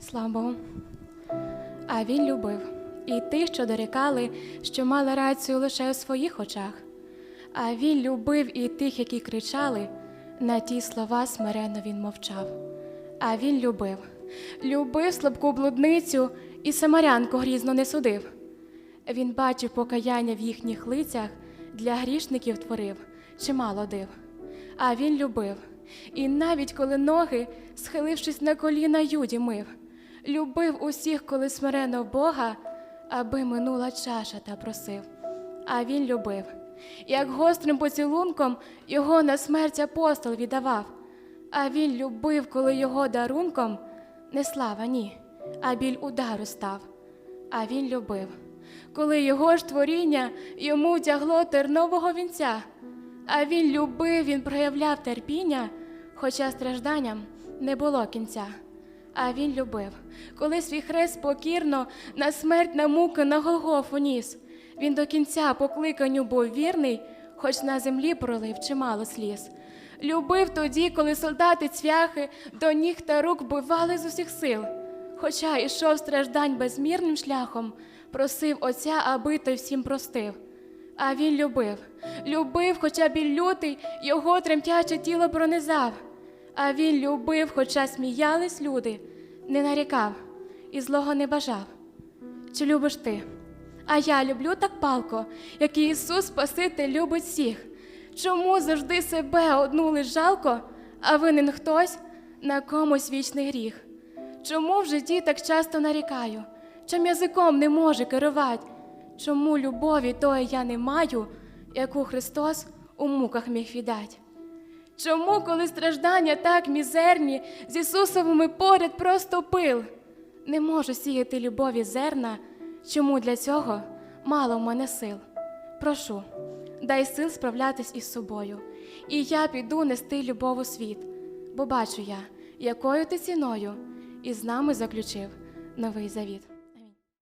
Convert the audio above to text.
Слава Богу. А він любив і тих, що дорікали, що мали рацію лише у своїх очах. А він любив і тих, які кричали, на ті слова смиренно він мовчав. А він любив, любив слабку блудницю і самарянку грізно не судив. Він бачив покаяння в їхніх лицях, для грішників творив чимало див. А він любив, і навіть коли ноги, схилившись на коліна, юді мив, любив усіх, коли смирено Бога, аби минула чаша та просив. А він любив, як гострим поцілунком його на смерть апостол віддавав. А він любив, коли його дарунком не слава, ні, а біль удару став. А він любив, коли його ж творіння йому тягло тернового вінця. А він любив, він проявляв терпіння, хоча стражданням не було кінця. А він любив, коли свій хрест покірно на смерть на муки на Голгофу ніс. Він до кінця покликанню був вірний, хоч на землі пролив чимало сліз. Любив тоді, коли солдати цвяхи до ніг та рук бивали з усіх сил. Хоча ішов страждань безмірним шляхом, просив Отця, аби той всім простив. А він любив, любив, хоча біль лютий його тремтяче тіло пронизав. А він любив, хоча сміялись люди, не нарікав і злого не бажав. Чи любиш ти? А я люблю так палко, як і Ісус Спаситель любить всіх. Чому завжди себе одну лиш жалко, а винен хтось на комусь вічний гріх? Чому в житті так часто нарікаю, чим язиком не може керувати? Чому любові тої я не маю, яку Христос у муках міг віддать? Чому, коли страждання так мізерні, з Ісусовими поряд просто пил? Не можу сіяти любові зерна, чому для цього мало в мене сил? Прошу, дай сил справлятись із собою, і я піду нести любов у світ, бо бачу я, якою ти ціною із нами заключив новий завіт.